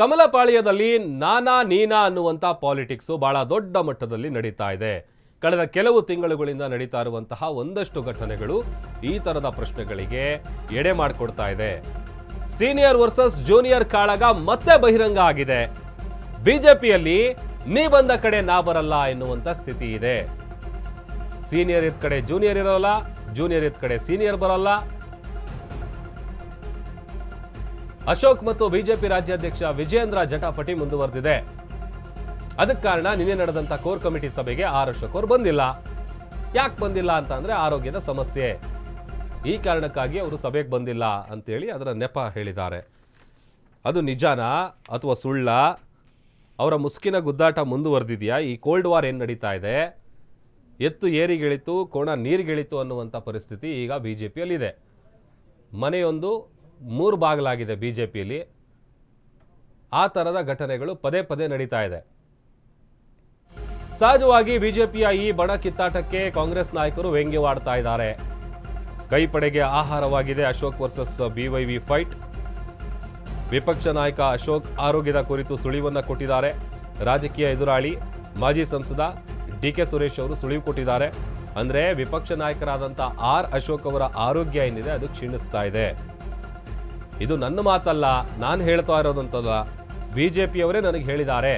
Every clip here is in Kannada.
ಕಮಲಪಾಳ್ಯದಲ್ಲಿ ನಾನಾ ನೀನಾ ಅನ್ನುವಂಥ ಪಾಲಿಟಿಕ್ಸು ಬಹಳ ದೊಡ್ಡ ಮಟ್ಟದಲ್ಲಿ ನಡೀತಾ ಇದೆ. ಕಳೆದ ಕೆಲವು ತಿಂಗಳುಗಳಿಂದ ನಡೀತಾ ಇರುವಂತಹ ಒಂದಷ್ಟು ಘಟನೆಗಳು ಈ ತರದ ಪ್ರಶ್ನೆಗಳಿಗೆ ಎಡೆ ಮಾಡಿಕೊಡ್ತಾ ಇದೆ. ಸೀನಿಯರ್ ವರ್ಸಸ್ ಜೂನಿಯರ್ ಕಾಳಗ ಮತ್ತೆ ಬಹಿರಂಗ ಆಗಿದೆ. ಬಿಜೆಪಿಯಲ್ಲಿ ನೀ ಬಂದ ಕಡೆ ನಾ ಬರಲ್ಲ ಎನ್ನುವಂಥ ಸ್ಥಿತಿ ಇದೆ. ಸೀನಿಯರ್ ಇದ್ ಕಡೆ ಜೂನಿಯರ್ ಇರೋಲ್ಲ, ಜೂನಿಯರ್ ಇದ್ ಕಡೆ ಸೀನಿಯರ್ ಬರಲ್ಲ ಅಶೋಕ್ ಮತ್ತು ಬಿಜೆಪಿ ರಾಜ್ಯಾಧ್ಯಕ್ಷ ವಿಜಯೇಂದ್ರ ಜಟಾಪಟಿ ಮುಂದುವರೆದಿದೆ. ಅದಕ್ಕೆ ಕಾರಣ ನಿನ್ನೆ ನಡೆದಂತ ಕೋರ್ ಕಮಿಟಿ ಸಭೆಗೆ ಆರ್ ಅಶೋಕ್ ಅವರು ಬಂದಿಲ್ಲ. ಯಾಕೆ ಬಂದಿಲ್ಲ ಅಂತ ಅಂದ್ರೆ ಆರೋಗ್ಯದ ಸಮಸ್ಯೆ. ಈ ಕಾರಣಕ್ಕಾಗಿ ಅವರು ಸಭೆಗೆ ಬಂದಿಲ್ಲ ಅಂತೇಳಿ ಅದರ ನೆಪ ಹೇಳಿದ್ದಾರೆ. ಅದು ನಿಜಾನಾ ಅಥವಾ ಸುಳ್ಳ? ಅವರ ಮುಸ್ಕಿನ ಗುದ್ದಾಟ ಮುಂದುವರೆದಿದೆಯಾ? ಈ ಕೋಲ್ಡ್ ವಾರ್ ಏನು ನಡೀತಾ ಇದೆ? ಎತ್ತು ಏರಿಗಿಳಿತು, ಕೋಣ ನೀರಿಗಿಳಿತು ಅನ್ನುವಂಥ ಪರಿಸ್ಥಿತಿ ಈಗ ಬಿ ಜೆ ಪಿಯಲ್ಲಿದೆ ಮನೆಯೊಂದು ಮೂರು ಬಾಗಿಲಾಗಿದೆ ಬಿ ಜೆ ಪಿಯಲ್ಲಿ ಆ ಥರದ ಘಟನೆಗಳು ಪದೇ ಪದೇ ನಡೀತಾ ಇದೆ. ಸಹಜವಾಗಿ ಬಿಜೆಪಿಯ ಈ ಬಣ ಕಿತ್ತಾಟಕ್ಕೆ ಕಾಂಗ್ರೆಸ್ ನಾಯಕರು ವ್ಯಂಗ್ಯವಾಡ್ತಾ ಇದ್ದಾರೆ. ಕೈಪಡೆಗೆ ಆಹಾರವಾಗಿದೆ ಅಶೋಕ್ ವರ್ಸಸ್ ಬಿವೈವಿ ಫೈಟ್ ವಿಪಕ್ಷ ನಾಯಕ ಅಶೋಕ್ ಆರೋಗ್ಯದ ಕುರಿತು ಸುಳಿವನ್ನು ಕೊಟ್ಟಿದ್ದಾರೆ. ರಾಜಕೀಯ ಎದುರಾಳಿ ಮಾಜಿ ಸಂಸದ ಡಿ ಕೆ ಸುರೇಶ್ ಅವರು ಸುಳಿವು ಕೊಟ್ಟಿದ್ದಾರೆ. ಅಂದ್ರೆ ವಿಪಕ್ಷ ನಾಯಕರಾದಂಥ ಆರ್ ಅಶೋಕ್ ಅವರ ಆರೋಗ್ಯ ಏನಿದೆ ಅದು ಕ್ಷೀಣಿಸ್ತಾ ಇದೆ. ಇದು ನನ್ನ ಮಾತಲ್ಲ, ನಾನು ಹೇಳ್ತಾ ಇರೋದಂತಲ್ಲ ಪಿಯವರೇ ನನಗೆ ಹೇಳಿದ್ದಾರೆ.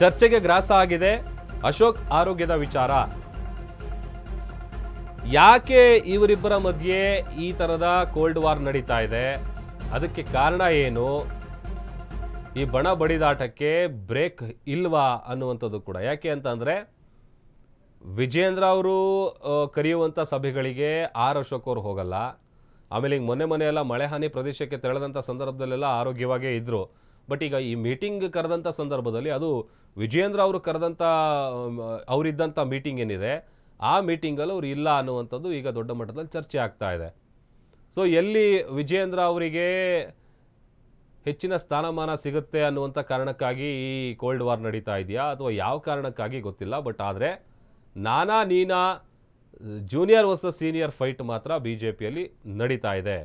ಚರ್ಚೆಗೆ ಗ್ರಾಸ ಆಗಿದೆ, ಅಶೋಕ್ ಆರೋಗ್ಯದ ವಿಚಾರ. ಯಾಕೆ ಇವರಿಬ್ಬರ ಮಧ್ಯೆ ಈ ಥರದ ಕೋಲ್ಡ್ ವಾರ್ ನಡೀತಾ ಇದೆ? ಅದಕ್ಕೆ ಕಾರಣ ಏನು? ಈ ಬಣ ಬಡಿದಾಟಕ್ಕೆ ಬ್ರೇಕ್ ಇಲ್ವಾ ಅನ್ನುವಂಥದ್ದು ಕೂಡ. ಯಾಕೆ ಅಂತಂದರೆ, ವಿಜೇಂದ್ರ ಅವರು ಕರೆಯುವಂಥ ಸಭೆಗಳಿಗೆ ಆರ್ ಅಶೋಕ್ ಅವರು ಹೋಗಲ್ಲ. ಆಮೇಲೆ ಈಗ ಮೊನ್ನೆ ಮೊನ್ನೆ ಎಲ್ಲ ಮಳೆ ಹಾನಿ ಪ್ರದೇಶಕ್ಕೆ ತೆರಳದಂಥ ಸಂದರ್ಭದಲ್ಲೆಲ್ಲ ಆರೋಗ್ಯವಾಗೇ ಇದ್ದರು ಬಟ್ ಈಗ ಈ ಮೀಟಿಂಗ್ ಕರೆದಂಥ ಸಂದರ್ಭದಲ್ಲಿ ಅದು ವಿಜಯೇಂದ್ರ ಅವರು ಕರೆದಂಥ ಅವರಿದ್ದಂಥ ಮೀಟಿಂಗ್ ಏನಿದೆ, ಆ ಮೀಟಿಂಗಲ್ಲಿ ಅವ್ರು ಇಲ್ಲ ಅನ್ನುವಂಥದ್ದು ಈಗ ದೊಡ್ಡ ಮಟ್ಟದಲ್ಲಿ ಚರ್ಚೆ ಆಗ್ತಾ ಇದೆ. ಸೊ ಎಲ್ಲಿ ವಿಜಯೇಂದ್ರ ಅವರಿಗೆ ಹೆಚ್ಚಿನ ಸ್ಥಾನಮಾನ ಸಿಗುತ್ತೆ ಅನ್ನುವಂಥ ಕಾರಣಕ್ಕಾಗಿ ಈ ಕೋಲ್ಡ್ ವಾರ್ ನಡೀತಾ ಇದೆಯಾ ಅಥವಾ ಯಾವ ಕಾರಣಕ್ಕಾಗಿ ಗೊತ್ತಿಲ್ಲ. ಬಟ್ ಆದರೆ ನಾನಾ ನೀನಾ ಜೂನಿಯರ್ ವರ್ಸಸ್ ಸೀನಿಯರ್ ಫೈಟ್ ಮಾತ್ರ ಬಿ ಜೆ ಪಿಯಲ್ಲಿ ನಡೀತಾ ಇದೆ.